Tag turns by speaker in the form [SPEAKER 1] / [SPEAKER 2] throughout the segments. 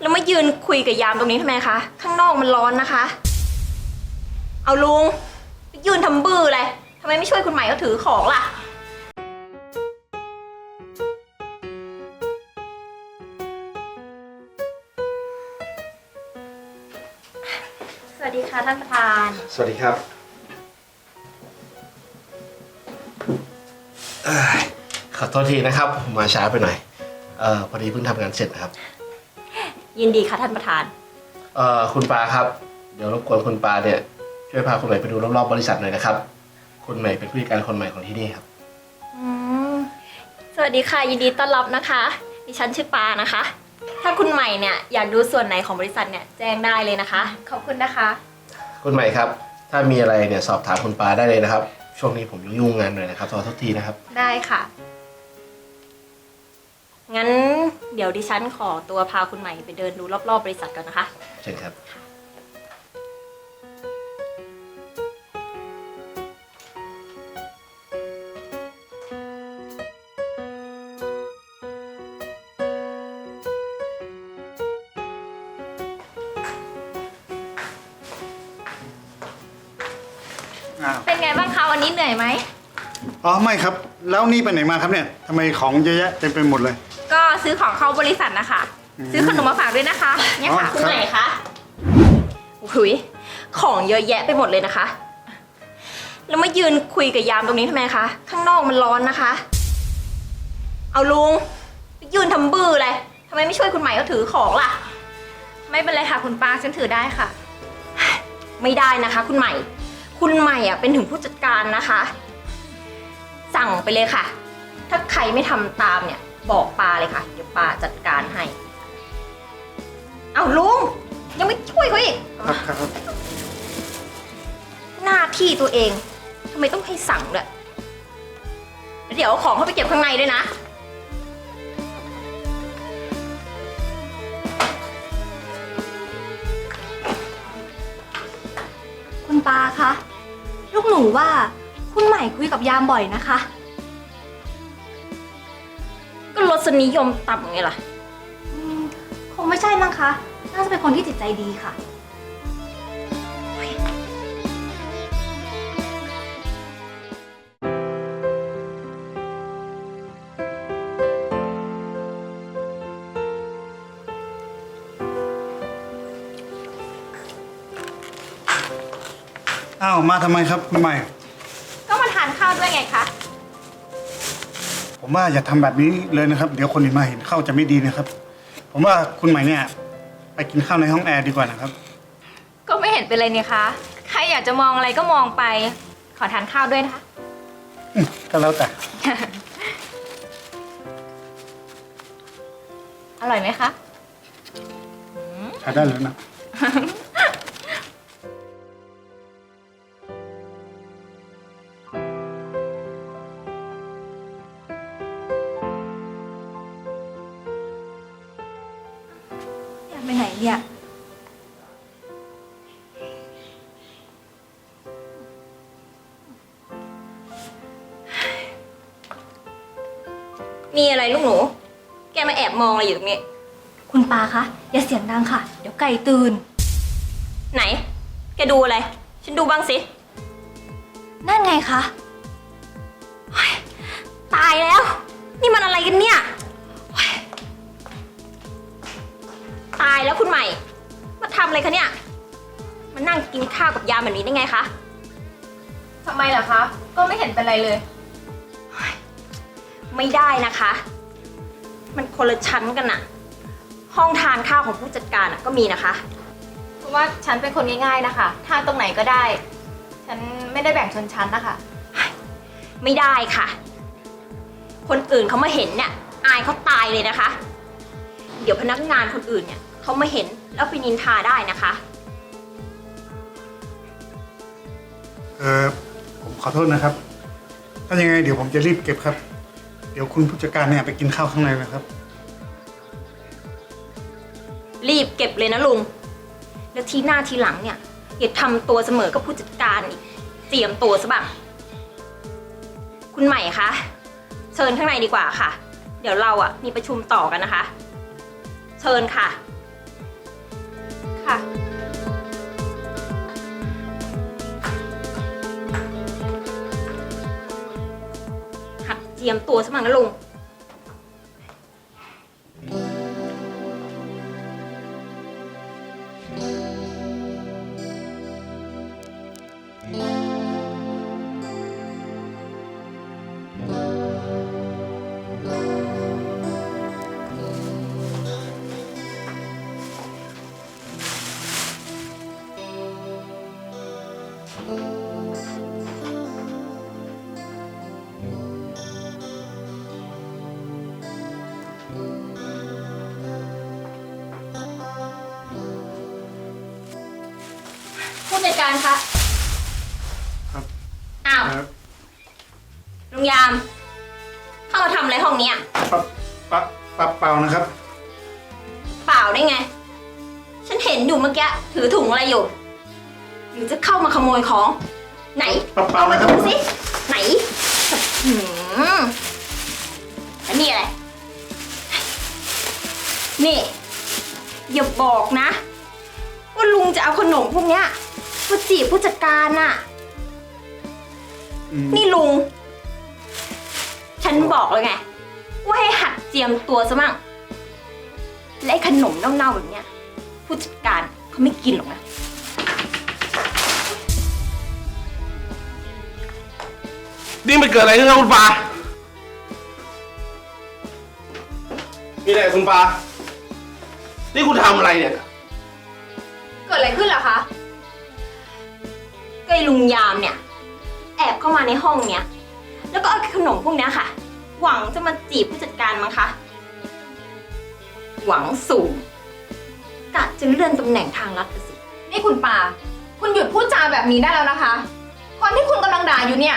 [SPEAKER 1] แล้วมายืนคุยกับยามตรงนี้ทำไมคะ ข้างนอกมันร้อนนะคะ เอาลุงไปยืนทำบื้อเลยทำไมไม่ช่วยคุณใหม่เขาถือของล่ะ สวัสดีค่ะท่านประธาน
[SPEAKER 2] สวัสดีครับเอ้ยขอโทษทีนะครับมาช้าไปหน่อยเอ่อพอดีเพิ่งทำงานเสร็จนะครับ
[SPEAKER 1] ยินดีค่ะท่านประธาน
[SPEAKER 2] เอ่อคุณปาครับ เดี๋ยวรบกวนคุณปาเนี่ยช่วยพาคุณใหม่ไปดูรอบๆบริษัทหน่อยนะครับ คุณใหม่เป็นผู้จัดการคนใหม่ของที่นี่ครับ
[SPEAKER 1] อืมสวัสดีค่ะยินดีต้อนรับนะคะ ดิฉันชื่อปานะคะ ถ้าคุณใหม่เนี่ยอยากดูส่วนไหนของบริษัทเนี่ยแจ้งได้เลยนะคะ ขอบคุณนะคะ
[SPEAKER 2] คุณใหม่ครับ ถ้ามีอะไรเนี่ยสอบถามคุณปาได้เลยนะครับ ช่วงนี้ผมยุ่งๆงานหน่อยนะครับขอโทษทีนะครับ
[SPEAKER 1] ได้ค่ะ งั้นเดี๋ยวดิฉันขอตัวพาคุณใหม่ไปเดินดูรอบๆบริษัทก่อนนะคะ
[SPEAKER 2] เชิญครับ
[SPEAKER 3] อ้าว
[SPEAKER 1] เป็นไงบ้างคะวันนี้เหนื่อยไหม
[SPEAKER 3] อ๋อ ไม่ครับ แล้วนี่ไปไหนมาครับเนี่ยทำไมของเยอะแยะเต็มไปหมดเลย
[SPEAKER 4] ก็ ซื้อของเข้าบริษัทนะคะ
[SPEAKER 3] อืม
[SPEAKER 4] ซื้อขนมมาฝากด้วยนะคะเนี่ยค่ะ
[SPEAKER 3] อ๋อ
[SPEAKER 1] คุณใหม่คะหุยของเยอะแยะไปหมดเลยนะคะ แล้วมายืนคุยกับยามตรงนี้ทำไมคะ ข้างนอกมันร้อนนะคะ เอาลุงไปยืนทำบื้อเลยทำไมไม่ช่วยคุณใหม่เขาถือของล่ะ
[SPEAKER 4] ไม่เป็นไรค่ะคุณป้าฉันถือได้ค่ะ
[SPEAKER 1] ไม่ได้นะคะ คุณใหม่ คุณใหม่อะเป็นถึงผู้จัดการนะคะ สั่งไปเลยค่ะ ถ้าใครไม่ทำตามเนี่ย บอกปาเลยค่ะ เดี๋ยวปาจัดการให้ เอาลุง ยังไม่ช่วยเขาอีก
[SPEAKER 3] ครับครับครับ
[SPEAKER 1] หน้าที่ตัวเองทำไมต้องให้สั่งด้วยแล้วเดี๋ยวเอาของเข้าไปเก็บข้างในด้วยนะ
[SPEAKER 5] คุณปาคะ ลูกหนูว่า คุณใหม่คุยกับยามบ่อยนะคะ
[SPEAKER 1] ก็ รสนิยมต่ำไงล่ะ
[SPEAKER 5] อืมคงไม่ใช่มั้งคะ น่าจะเป็นคนที่จิตใจดีค่ะ
[SPEAKER 3] อ้าว มาทำไมครับคุณใหม่
[SPEAKER 1] ก็มาทานข้าวด้วยไงคะ
[SPEAKER 3] ผมว่าอย่าทำแบบนี้เลยนะครับ เดี๋ยวคนอื่นมาเห็นเข้าจะไม่ดีนะครับ ผมว่าคุณใหม่เนี่ยไปกินข้าวในห้องแอร์ดีกว่านะครับ
[SPEAKER 4] ก็ไม่เห็นเป็นไรนี่คะ ใครอยากจะมองอะไรก็มองไป ขอทานข้าวด้วยนะคะ
[SPEAKER 3] อืมก็แล้วแต่
[SPEAKER 4] อร่อยไหมคะ
[SPEAKER 3] ใช้ได้เลยนะ
[SPEAKER 1] ลูกหนู แกมาแอบมองอะไรอยู่ตรงนี้
[SPEAKER 5] คุณปาคะ อย่าเสียงดังค่ะ เดี๋ยวไก่ตื่น
[SPEAKER 1] ไหน แกดูอะไร ฉันดูบ้างสิ
[SPEAKER 5] นั่นไงคะ
[SPEAKER 1] ตายแล้ว นี่มันอะไรกันเนี่ยโอ๊ยตายแล้วคุณใหม่ มาทำอะไรคะเนี่ย มานั่งกินข้าวกับยามแบบนี้ได้ไงคะ
[SPEAKER 4] ทำไมล่ะคะ ก็ไม่เห็นเป็นไรเลย
[SPEAKER 1] ไม่ได้นะคะ มันคนละชั้นกันน่ะห้องทานข้าวของผู้จัดการน่ะก็มีนะคะ
[SPEAKER 4] เพราะว่าฉันเป็นคนง่าย ๆนะคะทานตรงไหนก็ได้ ฉันไม่ได้แบ่งชนชั้นนะคะ
[SPEAKER 1] ไม่ได้ค่ะ คนอื่นเขามาเห็นเนี่ยอายเขาตายเลยนะคะ เดี๋ยวพนักงานคนอื่นเนี่ยเขามาเห็นแล้วไปนินทาได้นะคะ
[SPEAKER 3] เออผมขอโทษนะครับ ถ้ายังไงเดี๋ยวผมจะรีบเก็บครับเดี๋ยวคุณผู้จัดการเนี่ยไปกินข้าวข้างในนะครับ
[SPEAKER 1] รีบเก็บเลยนะลุง แล้วทีหน้าทีหลังเนี่ยอย่าทำตัวเสมอกับผู้จัดการอีกเตรียมตัวซะบ้างคุณใหม่คะเชิญข้างในดีกว่าค่ะ เดี๋ยวเราอะมีประชุมต่อกันนะคะ เชิญค่ะ จียมตัวสมังนะลุง ผู้จัดการคะ
[SPEAKER 3] ครับ
[SPEAKER 1] อ้าว
[SPEAKER 3] ครับ
[SPEAKER 1] ลุงยาม เข้ามาทำอะไรห้องเนี้ย
[SPEAKER 3] ปะปะปะเปล่านะครับ
[SPEAKER 1] เปล่าได้ไง ฉันเห็นอยู่เมื่อกี้ถือถุงอะไรอยู่ หรือจะเข้ามาขโมยของ ไหน
[SPEAKER 3] เปล่าๆ
[SPEAKER 1] มา
[SPEAKER 3] นะครับ
[SPEAKER 1] ดูสิไหนหืมแล้วนี่อะไร นี่ อย่าบอกนะ ว่าลุงจะเอาขนมพวกเนี้ย มาจีบผู้จัดการน่ะ
[SPEAKER 3] อืม
[SPEAKER 1] นี่ลุง ฉันบอกแล้วไง ว่าให้หัดเจียมตัวซะมั่งและไอ้ขนมเน่าๆแบบเนี้ย ผู้จัดการเขาไม่กินหรอกนะ
[SPEAKER 2] นี่มันเกิดอะไรขึ้นครับคุณปามีอะไรคุณปานี่คุณทำอะไรเนี่ย
[SPEAKER 1] เกิดอะไรขึ้นเหรอคะ ก็ไอ้ลุงยามเนี่ย แอบเข้ามาในห้องเนี้ย แล้วก็เอาขนมพวกเนี้ยค่ะ หวังจะมาจีบผู้จัดการมั้งคะ หวังสูงกะจะเลื่อนตำแหน่งทางลัดไปสิ
[SPEAKER 4] นี่คุณป่าคุณหยุดพูดจาแบบนี้ได้แล้วนะคะ คนที่คุณกำลังด่าอยู่เนี่ย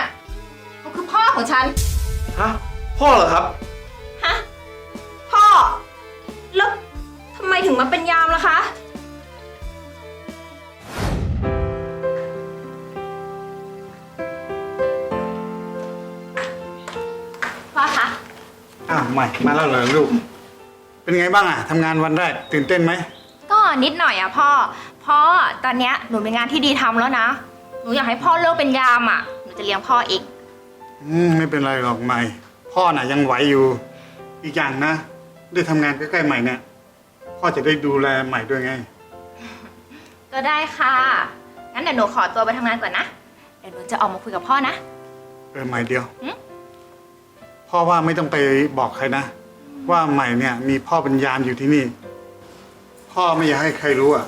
[SPEAKER 4] เขาคือพ่อของฉัน
[SPEAKER 2] ฮะ พ่อเหรอครับ
[SPEAKER 1] ฮะ พ่อ แล้วทำไมถึงมาเป็นยามล่ะคะ
[SPEAKER 3] ใหม่มาแล้วเหรอลูก เป็นไงบ้างอะทำงานวันแรกตื่นเต้นไหม
[SPEAKER 4] ก็นิดหน่อยอะพ่อ พ่อตอนเนี้ยหนูมีงานที่ดีทำแล้วนะ หนูอยากให้พ่อเลิกเป็นยามอะหนูจะเลี้ยงพ่อเอง
[SPEAKER 3] อืมไม่เป็นไรหรอกใหม่ พ่อน่ะยังไหวอยู่ อีกอย่างนะ ได้ทำงานใกล้ๆใหม่เนี่ยพ่อจะได้ดูแลใหม่ด้วยไง
[SPEAKER 4] ก็ได้ค่ะ งั้นเดี๋ยวหนูขอตัวไปทำงานก่อนนะ เดี๋ยวหนูจะออกมาคุยกับพ่อนะ
[SPEAKER 3] เออใหม่เดียว
[SPEAKER 4] หึ
[SPEAKER 3] พ่อว่าไม่ต้องไปบอกใครนะ ว่าใหม่เนี่ยมีพ่อเป็นยามอยู่ที่นี่ พ่อไม่อยากให้ใครรู้อะ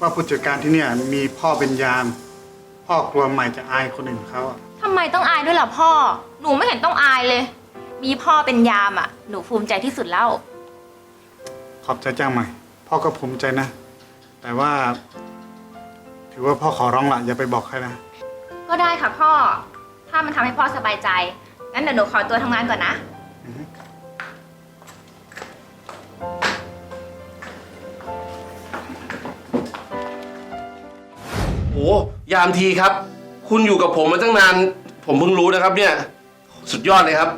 [SPEAKER 3] ว่าผู้จัดการที่เนี่ยมีพ่อเป็นยาม พ่อกลัวใหม่จะอายคนอื่นเขาอะ
[SPEAKER 4] ทำไมต้องอายด้วยล่ะพ่อ หนูไม่เห็นต้องอายเลย มีพ่อเป็นยามอะหนูภูมิใจที่สุดแล้ว
[SPEAKER 3] ขอบใจจ้างใหม่ พ่อก็ภูมิใจนะ แต่ว่า ถือว่าพ่อขอร้องละอย่าไปบอกใครนะ
[SPEAKER 4] ก็ได้ค่ะพ่อ ถ้ามันทำให้พ่อสบายใจ งั้นเดี๋ยวหนูขอตัวทำงานก่อนนะ
[SPEAKER 2] โอ้ยามทีครับ คุณอยู่กับผมมาตั้งนาน ผมเพิ่งรู้นะครับ เนี่ย สุดยอดเลยครับ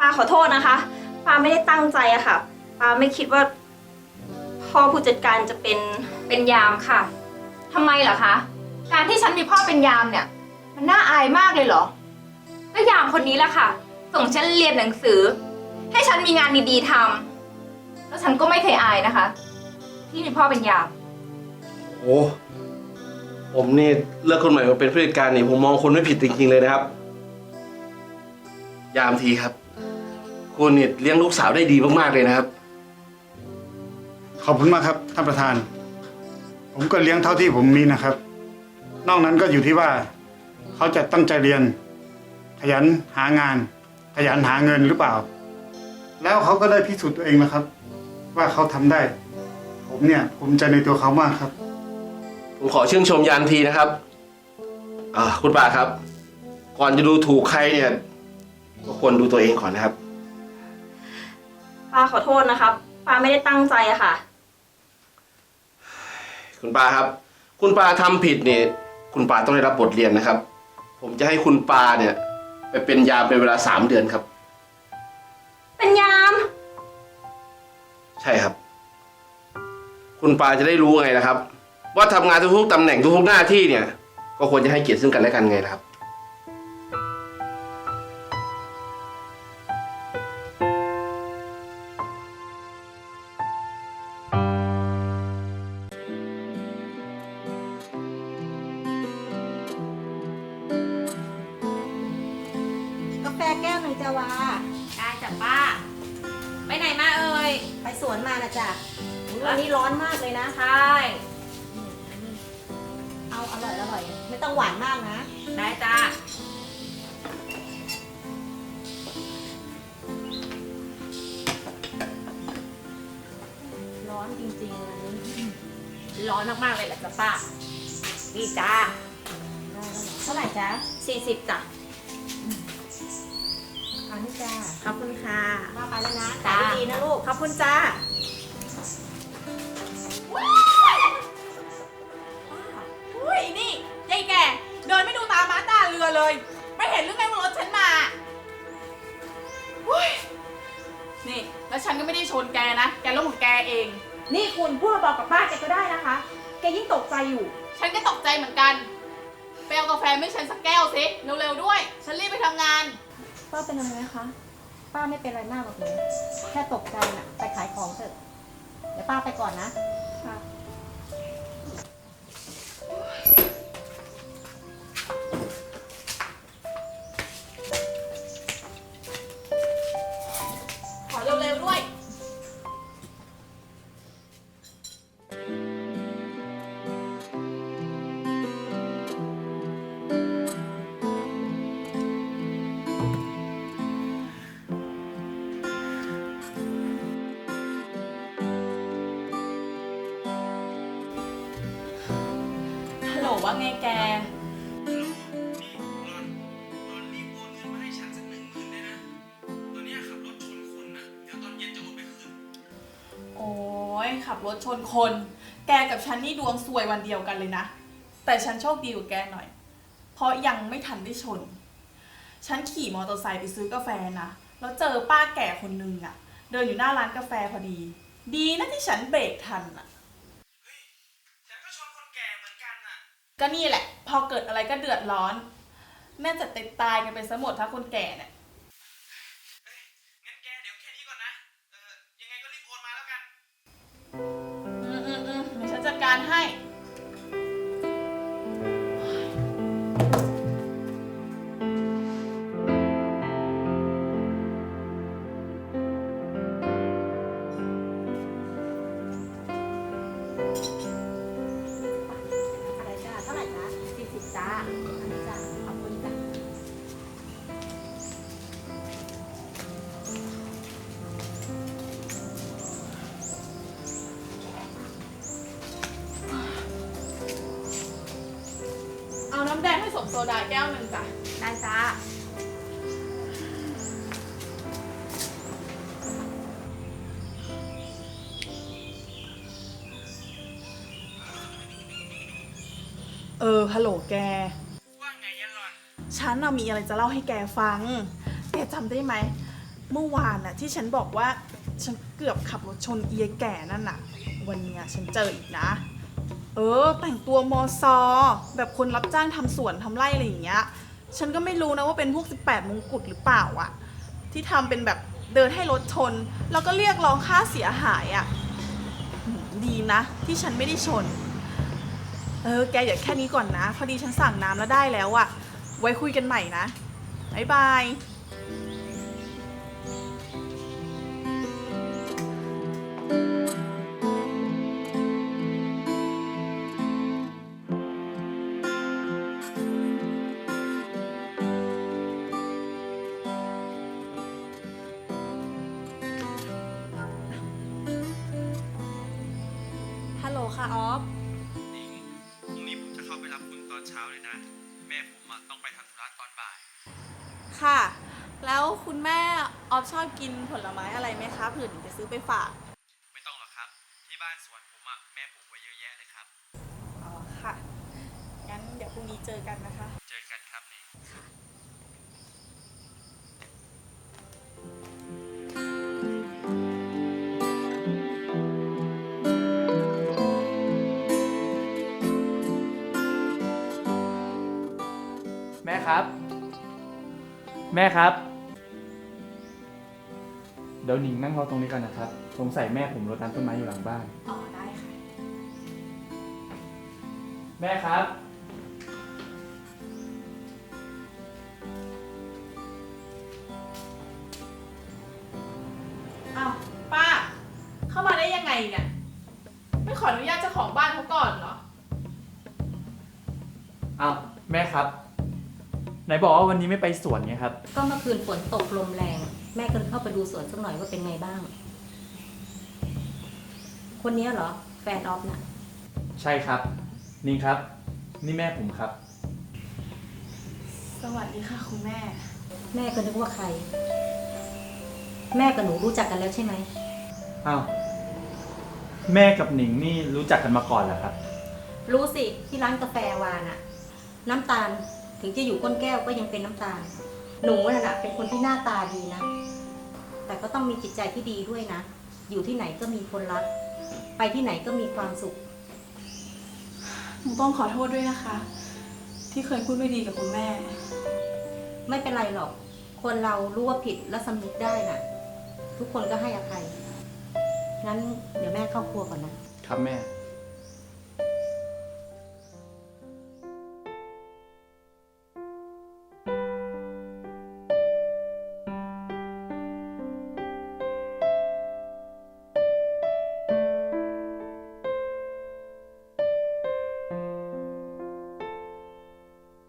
[SPEAKER 1] ป้าขอโทษนะคะป้าไม่ได้ตั้งใจอะค่ะป้าไม่คิดว่า พ่อผู้จัดการจะเป็น
[SPEAKER 4] เป็นยามค่ะ ทำไมเหรอคะ การที่ฉันมีพ่อเป็นยามเนี่ย มันน่าอายมากเลยเหรอ ก็ยามคนนี้แหละค่ะ ส่งฉันเรียนหนังสือ ให้ฉันมีงานดีๆทำแล้วฉันก็ไม่เคยอายนะคะ ที่มีพ่อเป็นยาม
[SPEAKER 2] โอ้ผมนี่เลือกคนใหม่มาเป็นผู้จัดการนี่ผมมองคนไม่ผิดจริงๆเลยนะครับ ยามทีครับ คุณนี่เลี้ยงลูกสาวได้ดีมากๆเลยนะครับ
[SPEAKER 3] ขอบคุณมากครับท่านประธาน ผมก็เลี้ยงเท่าที่ผมมีนะครับ นอกนั้นก็อยู่ที่ว่า เขาจะตั้งใจเรียน ขยันหางาน ขยันหาเงินหรือเปล่า แล้วเขาก็ได้พิสูจน์ตัวเองนะครับ ว่าเขาทำได้ ผมเนี่ยภูมิใจในตัวเขามากครับ
[SPEAKER 2] ผมขอชื่นชมยามทีนะครับอ่าคุณป่าครับ ก่อนจะดูถูกใครเนี่ยก็ควรดูตัวเองก่อนนะครับ
[SPEAKER 1] ป้าขอโทษนะครับป้าไม่ได้ตั้งใจอะค่ะ
[SPEAKER 2] คุณปาครับ คุณปาทำผิดเนี่ยคุณปาต้องได้รับบทเรียนนะครับ ผมจะให้คุณปาเนี่ย ไปเป็นยามเป็นเวลาสามเดือนครับ
[SPEAKER 1] เป็นยาม
[SPEAKER 2] ใช่ครับ คุณปาจะได้รู้ไงนะครับ ว่าทำงานทุกๆตำแหน่งทุกๆหน้าที่เนี่ย ก็ควรจะให้เกียรติซึ่งกันและกันไงนะครับ
[SPEAKER 1] ใช่
[SPEAKER 6] เอาอร่อยอร่อยไม่ต้องหวานมากนะ
[SPEAKER 1] ได้จ้า
[SPEAKER 6] ร้อนจริงๆวันนี้
[SPEAKER 1] ร้อนมากๆเลยแหละจ้ะป้านี่จ้า
[SPEAKER 6] ได้แล้วเหรอเท่าไหร่จ๊ะ
[SPEAKER 1] สี่สิบจ้ะ
[SPEAKER 6] เอานี่จ้า
[SPEAKER 1] ขอบคุณค่ะ
[SPEAKER 6] ว่าไปแล้วนะ
[SPEAKER 1] จ้า
[SPEAKER 6] ขายดีๆนะลูก
[SPEAKER 1] ขอบคุณจ้า
[SPEAKER 7] ไม่เห็นหรือไงว่ารถฉันมาอุ้ยนี่ แล้วฉันก็ไม่ได้ชนแกนะ แกรถของแกเอง
[SPEAKER 4] นี่คุณพูดบอกกับป้าแกก็ได้นะคะ แกยิ่งตกใจอยู่
[SPEAKER 7] ฉันก็ตกใจเหมือนกันไปเอากาแฟไม่ฉันสักแก้วสิเร็วๆด้วย ฉันรีบไปทำงาน
[SPEAKER 6] ป้าเป็นอะไรไหมคะ ป้าไม่เป็นอะไรมากหรอกหนูแค่ตกใจน่ะ ไปขายของเถอะ เดี๋ยวป้าไปก่อนนะ
[SPEAKER 4] ค่ะ
[SPEAKER 7] ว่าไงแกโอ้ยขับรถชนคน แกกับฉันนี่ดวงซวยวันเดียวกันเลยนะ แต่ฉันโชคดีกว่าแกหน่อย เพราะยังไม่ทันได้ชน ฉันขี่มอเตอร์ไซค์ไปซื้อกาแฟนะ แล้วเจอป้าแก่คนนึงอะเดินอยู่หน้าร้านกาแฟพอดี ดีนะที่ฉันเบรกทันอะฉันก็ชนคนแก่เหมือนกันอะ ก็นี่แหละ พอเกิดอะไรก็เดือดร้อน น่าจะติดตายกันไปซะหมดถ้าคนแก่เนี่ยำแดงให้สมโซดาแก้วหนึ่งจ้ะ
[SPEAKER 1] ได้จ้า
[SPEAKER 7] เออ ฮัลโหลแก
[SPEAKER 8] ว่าไงยันหลอน
[SPEAKER 7] ฉันน่ะมีอะไรจะเล่าให้แกฟัง แกจำได้ไหม เมื่อวานน่ะที่ฉันบอกว่า ฉันเกือบขับรถชนเอียแก่นั่นน่ะ วันเนี้ยฉันเจออีกนะเออแต่งตัวมอซอ แบบคนรับจ้างทำสวนทำไร่อะไรอย่างเงี้ย ฉันก็ไม่รู้นะว่าเป็นพวก 18 มงกุฎหรือเปล่าอะที่ทำเป็นแบบเดินให้รถชน แล้วก็เรียกร้องค่าเสียหายอะหืมดีนะ ที่ฉันไม่ได้ชน เออ แกอย่าแค่นี้ก่อนนะ พอดีฉันสั่งน้ำแล้วได้แล้วอะไว้คุยกันใหม่นะ บ๊ายบาย
[SPEAKER 5] ฟ
[SPEAKER 8] ชอบ
[SPEAKER 7] กินผลไม้อะไรไหมคะเผื่อหนูจะซื้อไปฝาก
[SPEAKER 8] ไม่ต้องหรอกครับ ที่บ้านสวนผมอะแม่ปลูกไว้เยอะแยะเลยครับ
[SPEAKER 7] อ๋อค่ะ งั้นเดี๋ยวพรุ่งนี้เจอกันนะคะ
[SPEAKER 8] เจอกันครับนิง
[SPEAKER 9] แม่ครับ แม่ครับเดี๋ยวนิงนั่งรอตรงนี้กันนะครับ สงสัยแม่ผมรดน้ำต้นไม้อยู่หลังบ้าน
[SPEAKER 7] อ๋อได้ค่ะ
[SPEAKER 9] แม่ครับ
[SPEAKER 7] อ้าวป้า เข้ามาได้ยังไงเนี่ย ไม่ขออนุญาตเจ้าของบ้านเขาก่อนเหรอ
[SPEAKER 9] อ้าวแม่ครับ ไหนบอกว่าวันนี้ไม่ไปสวนไงครับ
[SPEAKER 10] ก็เมื่อคืนฝนตกลมแรง แม่ก็เลยเข้าไปดูสวนสักหน่อยว่าเป็นไงบ้าง คนนี้เหรอ แฟนออฟน่ะ
[SPEAKER 9] ใช่ครับ นี่ครับ นี่แม่ผมครับ
[SPEAKER 7] สวัสดีค่ะคุณแม่
[SPEAKER 10] แม่ก็นึกว่าใคร แม่กับหนูรู้จักกันแล้วใช่ไหม
[SPEAKER 9] อ้าว แม่กับหนิงนี่รู้จักกันมาก่อนเหรอครับ
[SPEAKER 10] รู้สิที่ร้านกาแฟวาน่ะ น้ำตาลถึงจะอยู่ก้นแก้วก็ยังเป็นน้ำตาล หนูน่ะนะเป็นคนที่หน้าตาดีนะ แต่ก็ต้องมีจิตใจที่ดีด้วยนะ อยู่ที่ไหนก็มีคนรัก ไปที่ไหนก็มีความสุข
[SPEAKER 7] หนูต้องขอโทษด้วยนะคะ ที่เคยพูดไม่ดีกับคุณแม่
[SPEAKER 10] ไม่เป็นไรหรอก คนเรารู้ว่าผิดและสำนึกได้น่ะ ทุกคนก็ให้อภัย งั้นเดี๋ยวแม่เข้าครัวก่อนนะ
[SPEAKER 9] ครับแม่